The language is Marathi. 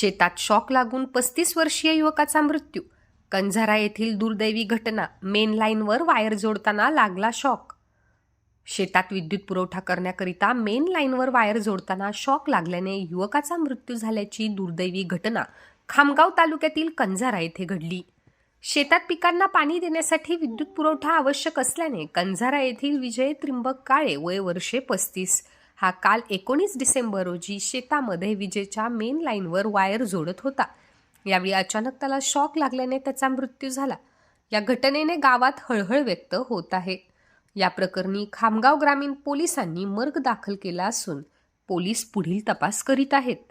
शेतात शॉक लागून पस्तीस वर्षीय युवकाचा मृत्यू. कंझारा येथील दुर्दैवी घटना मेन लाईनवर वायर जोडताना लागला शॉक. शेतात विद्युत पुरवठा करण्याकरिता मेन लाईनवर वायर जोडताना शॉक लागल्याने युवकाचा मृत्यू झाल्याची दुर्दैवी घटना खामगाव तालुक्यातील कंझारा येथे घडली. शेतात पिकांना पाणी देण्यासाठी विद्युत पुरवठा आवश्यक असल्याने कंझारा येथील विजय त्रिंबक काळे वय वर्षे पस्तीस. हा काल एकोणीस डिसेंबर रोजी शेतामध्ये विजेच्या मेन लाईनवर वायर जोडत होता. यावेळी अचानक त्याला शॉक लागल्याने त्याचा मृत्यू झाला. या घटनेने गावात हळहळ व्यक्त होत आहे. या प्रकरणी खामगाव ग्रामीण पोलिसांनी मर्ग दाखल केला असून पोलीस पुढील तपास करीत आहेत.